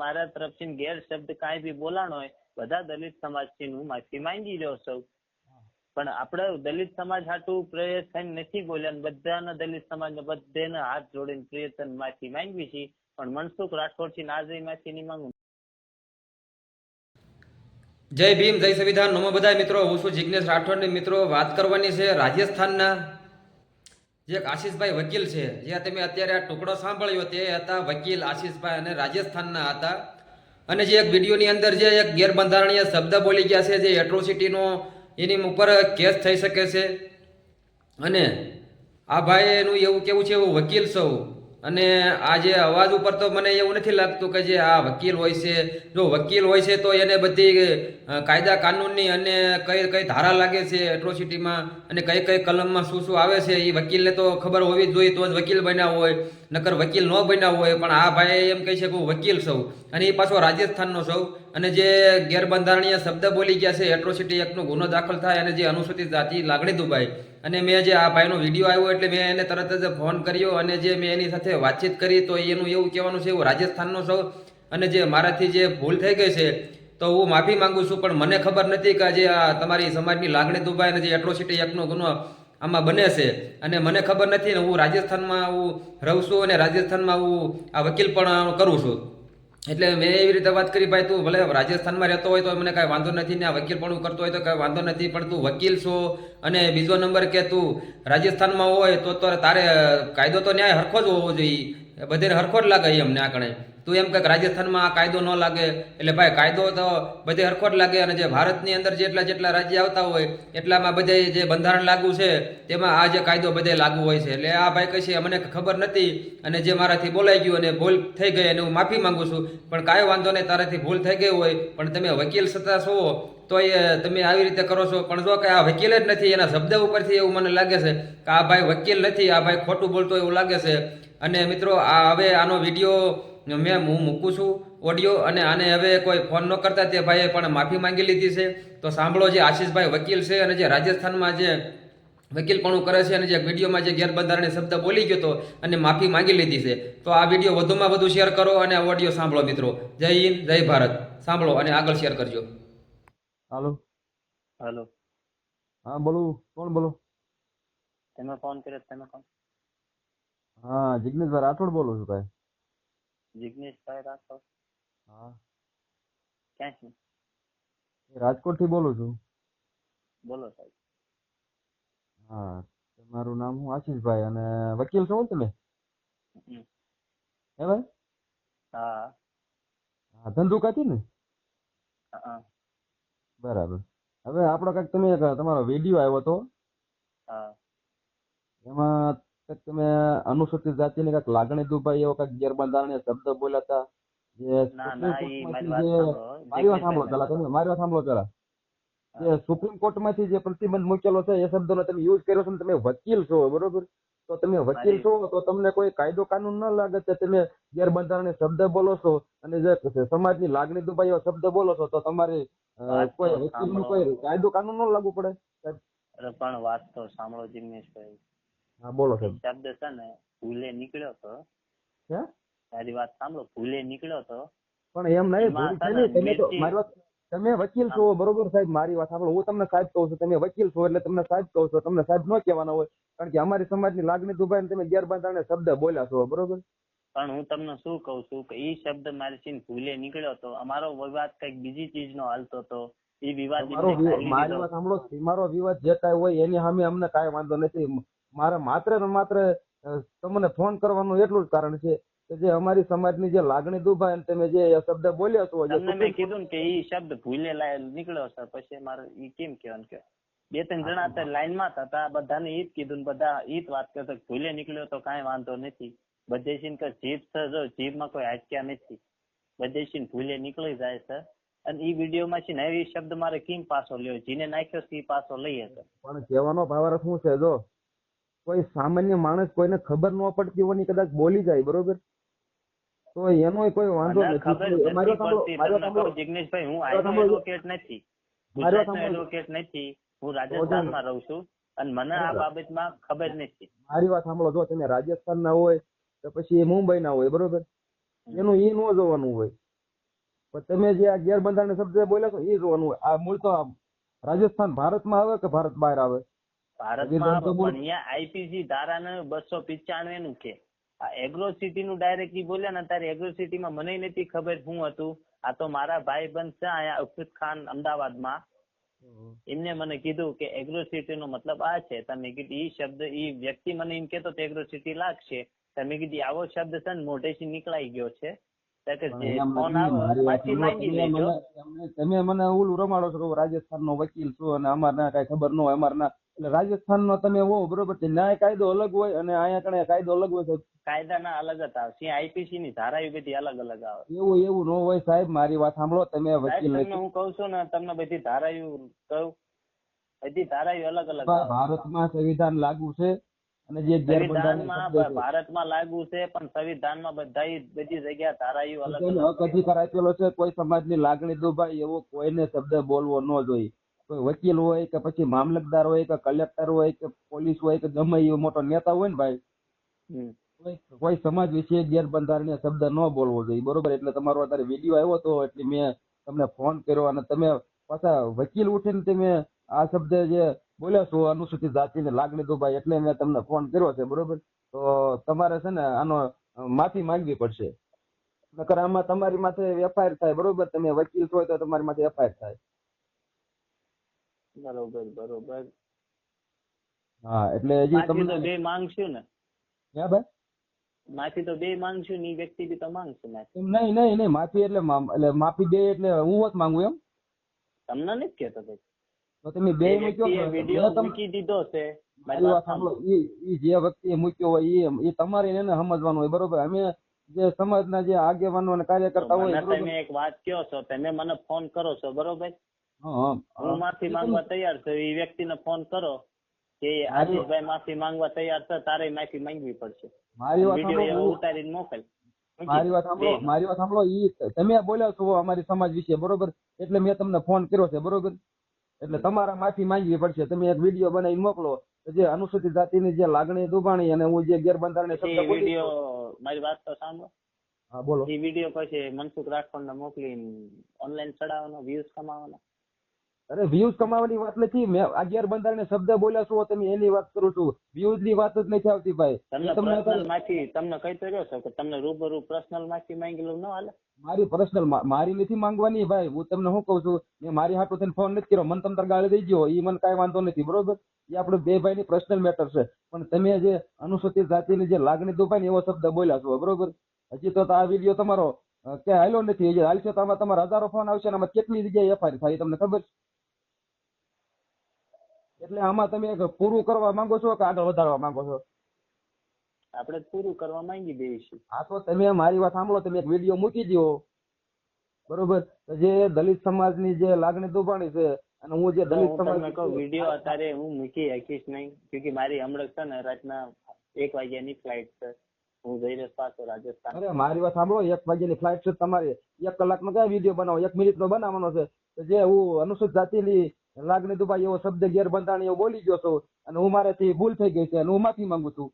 મારા તરફથી ગેર શબ્દ કાંઈ બી બોલાણો હોય, બધા દલિત સમાજથી હું માફી માંગી રહ્યો છું. પણ આપણે દલિત સમાજ હાટું પ્રયત્ન નથી બોલ્યા બધાના દલિત સમાજને બધાને હાથ જોડીને પ્રયત્ન માફી માંગવી છે. પણ મનસુખ રાઠોડથી નાજરી માફી નહીં માંગુ. જય ભીમ, જય સંવિધાન. નમો બધા મિત્રો, હું છું જિજ્ઞેશ રાઠોડની. મિત્રો, વાત કરવાની છે રાજસ્થાનના જે એક આશીષભાઈ વકીલ છે, જે તમે અત્યારે આ ટુકડો સાંભળ્યો તે હતા વકીલ આશીષભાઈ અને રાજસ્થાનના હતા. અને જે એક વિડીયોની અંદર જે એક ગેરબંધારણીય શબ્દ બોલી ગયા છે, જે એટ્રોસિટીનો એની ઉપર કેસ થઈ શકે છે. અને આ ભાઈનું એવું કેવું છે, એવું વકીલ સૌ અને આ જે અવાજ ઉપર તો મને એવું નથી લાગતું કે જે આ વકીલ હોય છે. જો વકીલ હોય છે તો એને બધી કાયદા કાનૂનની અને કઈ કઈ ધારા લાગે છે એટ્રોસિટીમાં અને કઈ કઈ કલમમાં શું શું આવે છે એ વકીલને તો ખબર હોવી જ જોઈએ તો જ વકીલ બન્યા હોય. નકર વકીલ ન બન્યા હોય પણ આ ભાઈ એમ કહે છે કે હું વકીલ સૌ અને એ પાછો રાજસ્થાનનો સૌ અને જે ગેરબંધારણીય શબ્દ બોલી ગયા છે એટ્રોસિટી એક્ટનો ગુનો દાખલ થાય અને જે અનુસૂચિત જાતિ લાગણી દુભાઈ અને મેં જે આ ભાઈનો વીડિયો આવ્યો એટલે મેં એને તરત જ ફોન કર્યો અને જે મેં એની સાથે વાતચીત કરી તો એનું એવું કહેવાનું છે, એવું રાજસ્થાનનો સૌ અને જે મારાથી જે ભૂલ થઈ ગઈ છે, તો હું માફી માંગુ છું, પણ મને ખબર નથી કે જે આ તમારી સમાજની લાગણી દુભાઈ અને જે એટ્રોસિટી એક્ટનો ગુનો આમાં બને છે. અને મને ખબર નથી ને હું રાજસ્થાનમાં હું રહું છું અને રાજસ્થાનમાં હું આ વકીલ પણ કરું છું. એટલે મેં એવી રીતે વાત કરી, ભાઈ, તું ભલે રાજસ્થાનમાં રહેતો હોય તો મને કાંઈ વાંધો નથી ને આ વકીલ પણ કરતો હોય તો કાંઈ વાંધો નથી, પણ તું વકીલ છો અને બીજો નંબર કે તું રાજસ્થાનમાં હોય તો તો તારે કાયદો તો ન્યાય હરખો જ હોવો જોઈએ. બધેને હરખો જ લાગે એમને આકણે. તું એમ કે રાજસ્થાનમાં આ કાયદો ન લાગે, એટલે ભાઈ કાયદો તો બધે હરખો જ લાગે અને જે ભારતની અંદર જેટલા જેટલા રાજ્ય આવતા હોય, એટલામાં બધે જે બંધારણ લાગુ છે, તેમાં આ જે કાયદો બધે લાગુ હોય છે. એટલે આ ભાઈ કહે મને ખબર નથી અને જે મારાથી બોલાઈ ગયું અને ભૂલ થઈ ગઈ અને હું માફી માંગુ છું, પણ કાંઈ વાંધો નહીં, તારાથી ભૂલ થઈ ગઈ હોય, પણ તમે વકીલ સત્તા છો તો એ તમે આવી રીતે કરો છો. પણ જો કે આ વકીલ જ નથી, એના શબ્દ ઉપરથી એવું મને લાગે છે કે આ ભાઈ વકીલ નથી, આ ભાઈ ખોટું બોલતો એવું લાગે છે. અને મિત્રો, આ હવે આનો વીડિયો મેં હું મૂકું છું ઓડિયો અને આને હવે કોઈ ફોન ન કરતા તે ભાઈએ પણ માફી માંગી લીધી છે. તો સાંભળો જે આશીષભાઈ વકીલ છે અને જે રાજસ્થાનમાં જે વકીલપણું કરે છે અને જે વિડીયોમાં જે ગેરબંધારણીય શબ્દ બોલી ગયો હતો અને માફી માંગી લીધી છે. તો આ વીડિયો વધુમાં વધુ શેર કરો અને આ ઓડિયો સાંભળો મિત્રો. જય હિન્દ જય ભારત. સાંભળો અને આગળ શેર કરજો. હાલો. હાલો. હા બોલો. કોણ બોલો? તમે ફોન કર્યો તમે કોણ હા જિગ્નેશભાઈ રાઠોડ બોલું છું ભાઈ. જિગ્નેશભાઈ રાઠોડ. હા. ક્યાંથી? રાજકોટથી બોલું છું. બોલો સાહેબ. હા તમારું નામ હું આશીષભાઈ અને વકીલ છો તમે? હે ભાઈ? હા. હા ધંધુકાથી ને? હા. બરાબર. હવે આપણો કંઈક તમે તમારો વીડિયો આવ્યો હતો. હા. એમાં કંઈક તમે અનુસૂચિત જાતિની કાંઈક લાગણી દુભાઈ એવો કાંઈક ગેરબંધારણીય શબ્દ બોલ્યા હતા? ના મારી વાત સાંભળો મારી વાત સાંભળો પેલા તમે મારી વાત સાંભળો પેલા જે સુપ્રીમ કોર્ટમાંથી જે પ્રતિબંધ મૂકેલો છે એ શબ્દનો તમે યુઝ કર્યો છે તમે વકીલ છો બરોબર? તો તમે વકીલ છો તો તમને કોઈ કાયદો કાનૂન ન લાગે કે તમે ગેરબંધારણીય શબ્દ બોલો છો અને જે સમાજની લાગણી દુભાઈ એવા શબ્દ બોલો છો તો તમારી કોઈ વકીલનું કોઈ કાયદો કાનૂન ન લાગુ પડે? પણ વાત તો સાંભળો જિગ્નેશભાઈ. હા બોલો સાહેબ. શબ્દ છે ને ભૂલે નીકળ્યો તો. હે? તારી વાત સાંભળો ભૂલે નીકળ્યો તો. પણ એમ નહીં તમે તો મારી વાત તમે વકીલ છો બરોબર સાહેબ મારી વાત સાંભળો હું તમને સાહેબ કહું છું તમે વકીલ છો એટલે તમને સાહેબ કહું છું તમને સાહેબ ન કહેવાના હોય કારણ કે અમારી સમાજની લાગણી દુભાઈને તમે ગેરબંધારણીય શબ્દ બોલ્યા છો બરોબર? પણ હું તમને શું કહું છું કે ઈ શબ્દ મારી છે ભૂલે નીકળ્યો તો. અમારો વિવાદ કંઈક બીજી ચીજ નો હાલતો તો. એ વિવાદ મારો વિવાદ સાંભળો મારો વિવાદ જે કાંઈ હોય એની સામે અમને કાંઈ વાંધો નથી. મારે માત્ર ને માત્ર તમને ફોન કરવાનું એટલું જ કારણ છે કે જે અમારી સમાજની જે લાગણી દુભાઈ અને તમે જે શબ્દ બોલ્યો છો તમને મેં કીધું ને કે એ શબ્દ ભૂલે લાય- નીકળ્યો સર પછી મારે એ કેમ કહેવાનું કે બે ત્રણ જણા અત્યારે લાઈનમાં હતા બધાને ઈ જ કીધું બધા ઈ જ વાત કરતા ભૂલે નીકળ્યો તો કાંઈ વાંધો નથી. બધે છે કે જીભ છે જો જીભમાં કોઈ હાચક્યા નથી. બધે છે ભૂલે નીકળી જાય છે. અને ઈ વિડીયોમાં છે ને એવી શબ્દ મારે કેમ પાછો લ્યો? જેને નાખ્યો છે ઈ પાછો લઈએ સર પણ કહેવાનો ભાવાર્થ શું છે જો કોઈ સામાન્ય માણસ કોઈને ખબર ન પડતી હોય ને કદાચ બોલી જાય બરોબર? તો એનો કોઈ વાંધો નથી. ખબર મારી વાત સાંભળો, પડતી મારી વાત તમને સાંભળો. કહું જિગ્નેશભાઈ હું આઈનો એડવોકેટ નથી ગુજરાતનો એડવોકેટ નથી હું રાજસ્થાનમાં રહું છું અને મને આ. બાબતમાં ખબર નથી. મારી વાત સાંભળો જો તમે રાજસ્થાન ના હોય તો પછી એ મુંબઈ ના હોય બરોબર? એનું ઈ ન જોવાનું હોય. પણ તમે જે આ ગેરબંધારણ શબ્દ બોલ્યા છો એ જોવાનું હોય. આ મૂળ તો રાજસ્થાન ભારતમાં આવે કે ભારત બહાર આવે? ભારતમાં અહીંયા આઈપીસી ધારાને બસો પિચાણવે નું કે. આ એગ્રોસિટી નું ડાયરેક્ટલી બોલ્યા ને ત્યારે એગ્રોસિટી માં મને નથી ખબર શું હતું. આ તો મારા ભાઈ બંધ છે અહીંયા અફસુદ ખાન અમદાવાદમાં. એમને મને કીધું કે એગ્રોસિટી નો મતલબ આ છે. તમે કીધું ઈ શબ્દ ઈ વ્યક્તિ મને એમ કેતો તો એગ્રોસિટી લાગશે. તમે કીધું આવો શબ્દ છે ને મોઢેથી નીકળાઈ ગયો છે. તમે મને- ઓલું રમાડો છો રાજસ્થાન નો વકીલ છું અને અમારે કઈ ખબર ન હોય અમારના એટલે રાજસ્થાનનો તમે હો બરોબર? ન્યાય કાયદો અલગ હોય અને અહીંયા કણે કાયદો અલગ હોય સાહેબ કાયદાના અલગ જ આવશે આઈપીસી ની ધારા એ બધી અલગ અલગ આવે. એવું એવું ન હોય સાહેબ મારી વાત સાંભળો તમે વકીલ નથી હું કહું છું ને તમને બધી ધારાયું કહું. બધી ધારાયું અલગ અલગ ભારતમાં સંવિધાન લાગુ છે અને જે સંવિધાનમાં ભારતમાં લાગુ છે પણ સંવિધાનમાં બધા બધી જગ્યા ધારાયું અલગ હક અધિકાર આપેલો છે કોઈ સમાજની લાગણી દુભાય એવો કોઈને શબ્દ બોલવો ન જોઈએ. વકીલ હોય કે પછી મામલતદાર હોય કે કલેક્ટર હોય કે પોલીસ હોય કે ગમે એવો મોટો નેતા હોય ને ભાઈ કોઈ સમાજ વિશે ગેરબંધારણીય શબ્દ ન બોલવો જોઈએ બરોબર? એટલે તમારો અત્યારે વીડિયો આવ્યો હતો એટલે મેં તમને ફોન કર્યો અને તમે પાછા વકીલ ઉઠીને તમે આ શબ્દ જે બોલ્યા છો અનુસૂચિત જાતિને લાગણી દુભાઈ એટલે મેં તમને ફોન કર્યો છે બરોબર? તો તમારે છે ને આનો માફી માંગવી પડશે. નકર આમાં તમારી માથે એફઆઈઆર થાય બરોબર? તમે વકીલ છો તો તમારી માથે એફઆઈઆર થાય. બરોબર બરોબર. હા એટલે હજી તમને બે માંગશું ને. હા ભાઈ? માફી તો બે માંગશું ને વ્યક્તિ બી તો માંગશે માફી નહીં નહીં નહીં માફી એટલે એટલે માફી બે એટલે હું હોત માંગુ એમ? તમને નથી કેતો ભાઈ. તો તમે બે મૂક્યો વીડિયો મૂકી દીધો છે જે વ્યક્તિએ મૂક્યો હોય એ એ તમારે એને સમજવાનું હોય બરોબર? અમે જે સમાજના જે આગેવાનો અને કાર્યકર્તા હોય તમે એક વાત કયો છો તમે મને ફોન કરો છો બરોબર? હા, માફી માંગવા તૈયાર છું. એ વ્યક્તિને ફોન કરો કે આશીષભાઈ માફી માંગવા તૈયાર છે તારે માફી માંગવી પડશે. મારી વાત ઉતારીને મોકલ. મારી વાત સાંભળો મારી વાત સાંભળો ઈ તમે બોલ્યા છો અમારી સમાજ વિશે બરોબર? એટલે મેં તમને ફોન કર્યો છે બરોબર? એટલે તમારા માફી માંગવી પડશે. તમે એક વીડિયો બનાવીને મોકલો જે અનુસૂચિત જાતિની જે લાગણી દુભાણી અને હું જે ગેરબંધારણ શબ્દ વીડિયો મારી વાત તો સાંભળો. હા બોલો. એ વીડિયો પછી મનસુખ રાઠોડને મોકલી ઓનલાઈન ચડાવવાનો વ્યૂઝ કમાવાનો. અરે વ્યૂઝ કમાવાની વાત નથી. મેં અગિયાર બંધારણ શબ્દ બોલ્યા છો તમે એની વાત કરું છું. વ્યૂઝની વાત જ નથી આવતી ભાઈ. તમને મેં તમને પર્સનલ અત્યારે- તમને કહી તો રહ્યો છો કે તમને રૂબરૂ પર્સનલમાંથી માંગી લઉં ન હાલે? મારી પર્સનલ મારી નથી માંગવાની ભાઈ. હું તમને શું કહું છું? મેં મારી હાટુ થઈને ફોન નથી કર્યો. મને તમ ગાળી દઈ ગયો એ મને કાંઈ વાંધો નથી. બરોબર? એ આપણે બે ભાઈની પર્સનલ મેટર છે. પણ તમે જે અનુસૂચિત જાતિની જે લાગણી દુભાઈ એવો શબ્દ બોલ્યા છો બરોબર? હજી તો આ વીડિયો તમારો ક્યાંય હાલ્યો નથી. હજી હાલશે તો આમાં તમારા હજારો ફોન આવશે અને આમાં કેટલી જગ્યાએ એફઆઈઆર થાય તમને ખબર છે? એટલે આમાં તમે એક પૂરું કરવા માંગો છો કે આગળ વધારવા માંગો છો? આપણે પૂરું કરવા માંગી દઈશું હા તો તમે મારી વાત સાંભળો તમે એક વીડિયો મૂકી દો બરોબર? જે દલિત સમાજની જે લાગણી દુભાણી છે અને હું જે દલિત સમાજ કહું વીડિયો અત્યારે હું મૂકી શકીશ નહીં કેમ મારી હમણાં છે ને રાતના એક વાગ્યાની ફ્લાઇટ છે. હું જઈ રહ્યો પાછો રાજસ્થાન. અરે મારી વાત સાંભળો એક વાગ્યાની ફ્લાઇટ છે તમારી. એક કલાકનો કયા વીડિયો બનાવો? એક મિનિટનો બનાવવાનો છે. જે હું અનુસૂચિત જાતિની લાગણી દુભાઈ એવો શબ્દ ગેરબંધાણી એવો બોલી ગયો છો અને હું મારાથી ભૂલ થઈ ગઈ છે અને હું માફી માંગુ છું.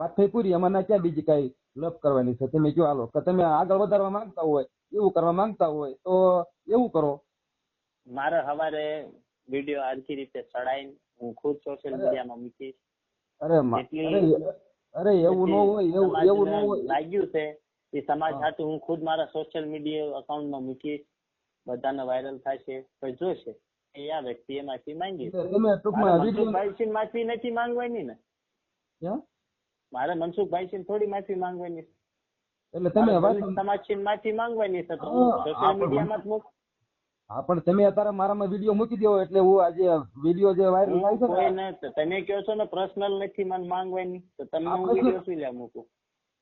વાત થઈ પૂરી અમારે ક્યાં બીજી કઈ લપ કરવાની છે? તમે કયો હાલો. કે તમે આગળ વધારવા માંગતા હોય એવું કરવા માંગતા હોય તો એવું કરો. મારે હવારે વીડિયો આખી રીતે ચડાઈને હું ખુદ સોશિયલ મીડિયામાં મૂકીશ. અરે મા- અરે અરે એવું ન હોય એવું એવું ન હોય. લાગ્યું છે એ સમાજ હા. હું ખુદ મારા સોશિયલ મીડિયા અકાઉન્ટમાં મૂકીશ. બધાને વાયરલ થશે કોઈ જોશે. એ આ વ્યક્તિ માફી માંગી? તમે ટૂંકમાં વીડિયો મનસુખભાઈ માફી નથી માંગવાની ને? મારે મનસુખભાઈ થોડી માફી માંગવાની એટલે તમે વાત માફી માંગવાની છે તો સોશિયલ મીડિયામાં જ મૂક. હા પણ તમે અત્યારે મારામાં વીડિયો મૂકી દેવો એટલે હું આજે વીડિયો જે વાયરલ થાય છે ને કોઈને તમે કહો છો ને પર્સનલ નથી મને માંગવાની તો તમને હું વીડિયો શું લે મૂકું?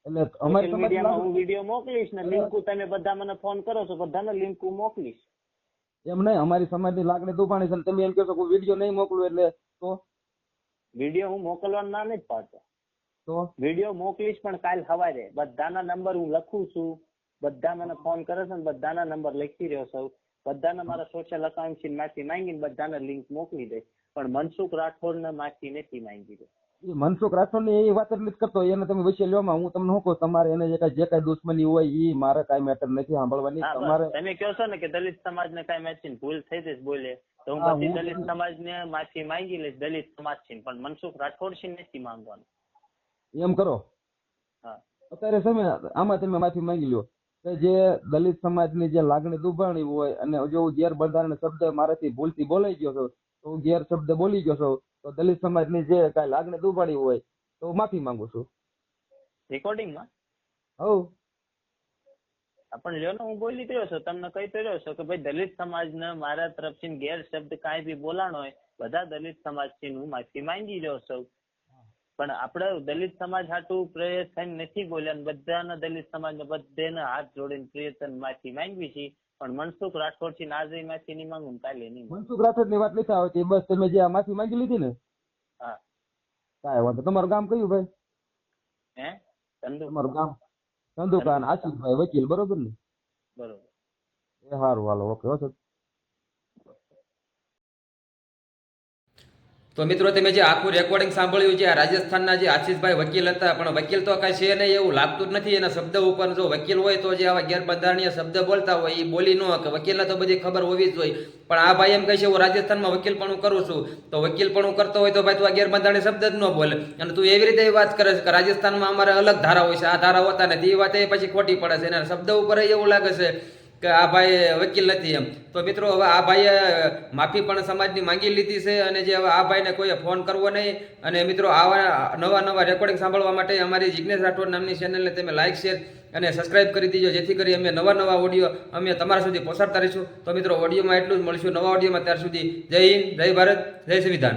એટલે અમારી મીડિયામાં હું વીડિયો મોકલીશ ને. લિંક તમે બધા મને ફોન કરો છો બધાને લિંક હું મોકલીશ. એમ નહીં અમારી સમાજની લાગણી દુભાણી છે ને તમે એમ કહો છો કે વીડિયો નહીં મોકલું એટલે તો? વીડિયો હું મોકલવાનું ના નથી પાડતો તો? વીડિયો મોકલીશ પણ કાલ સવારે. બધાના નંબર હું લખું છું. બધા મને ફોન કરે છે ને બધાના નંબર લખી રહ્યો છું. બધાને મારા સોશિયલ અકાઉન્ટમાંથી માંગીને બધાને લિંક મોકલી દઈશ. પણ મનસુખ રાઠોડ ને માંથી નથી માંગી દે એ રાઠોડની એ વાત જ કરતો એને તમે વિશે લ્યોમાં હું તમને શું કહું તમારે એને જે કઈ જે કઈ દુશ્મની હોય એ મારે કઈ મેટર નથી સાંભળવાની. તમારે તમે કહો છો ને કે દલિત સમાજ ને કઈ મેચિંગ ભૂલ થઈ જઈશ બોલે તો હું પછી દલિત સમાજ ને માફી માંગી લઈશ દલિત સમાજ છે પણ મનસુખ રાઠોડ છે નથી માંગવાનું. એમ કરો. અત્યારે તમે આમાં તમે માફી માંગી લ્યો. કે જે દલિત સમાજની જે લાગણી દુભાણી હોય અને જો હું ગેરબંધારણ શબ્દ મારાથી ભૂલથી બોલાઈ ગયો છું તો હું ગેર શબ્દ બોલી ગયો છું તો દલિત સમાજની જે કાંઈ લાગણી દુભાડી હોય તો માફી માંગુ છું. રેકોર્ડિંગમાં? હવ પણ જો હું બોલી રહ્યો છું. તમને કહી રહ્યો છું કે ભાઈ દલિત સમાજ ને મારા તરફથી ગેર શબ્દ કાંઈ બી બોલાણો હોય બધા દલિત સમાજથી હું માફી માંગી રહ્યો છું. પણ આપણે દલિત સમાજ હાટું પ્રયત્ન નથી બોલ્યા બધાના દલિત સમાજ ને બધાને હાથ જોડીને પ્રયત્ન માફી માંગવી છે. પણ મનસુખ રાઠોડથી નાઝરી માં ને કાલે નહીં. મનસુખ રાઠોડની વાત નથી આવતી. બસ તમે જે આ માફી માંગી લીધી ને. હા. કાંઈ વાંધો તમારું ગામ કયું ભાઈ? હે? ચંદુ તમારું ગામ? ચંદુકાન આશિષભાઈ વકીલ. બરોબર ને? બરોબર. એ સારું હાલો. ઓકે હો તો મિત્રો, તમે જે આખું રેકોર્ડિંગ સાંભળ્યું છે, આ રાજસ્થાનના જે આશીષભાઈ વકીલ હતા, પણ વકીલ તો કાંઈ છે નહીં એવું લાગતું જ નથી. એના શબ્દ ઉપર જો વકીલ હોય તો જે આવા ગેરબંધારણીય શબ્દ બોલતા હોય, એ બોલી ન કે વકીલને તો બધી ખબર હોવી જ હોય પણ આ ભાઈ એમ કહે છે, હું રાજસ્થાનમાં વકીલપણું કરું છું. તો વકીલપણું કરતો હોય તો ભાઈ તું આ ગેરબંધારણીય શબ્દ જ ન બોલે. અને તું એવી રીતે વાત કરે છે કે રાજસ્થાનમાં અમારે અલગ ધારા હોય છે. આ ધારા હોતા નથી. એ વાત એ પછી ખોટી પડે છે. એના શબ્દ ઉપર એવું લાગે છે કે આ ભાઈ વકીલ નથી એમ. તો મિત્રો, હવે આ ભાઈએ માફી પણ સમાજની માંગી લીધી છે અને જે હવે આ ભાઈને કોઈએ ફોન કરવો નહીં. અને મિત્રો, આવા નવા નવા રેકોર્ડિંગ સાંભળવા માટે અમારી જિજ્ઞેશ રાઠોડ નામની ચેનલને તમે લાઇક શેર અને સબસ્ક્રાઇબ કરી દીજો, જેથી કરી અમે નવા નવા ઓડિયો અમે તમારા સુધી પહોંચાડતા રહીશું. તો મિત્રો ઓડિયોમાં એટલું જ મળશું. નવા ઓડિયોમાં ત્યાર સુધી જય હિન્દ, જય ભારત, જય સંવિધાન.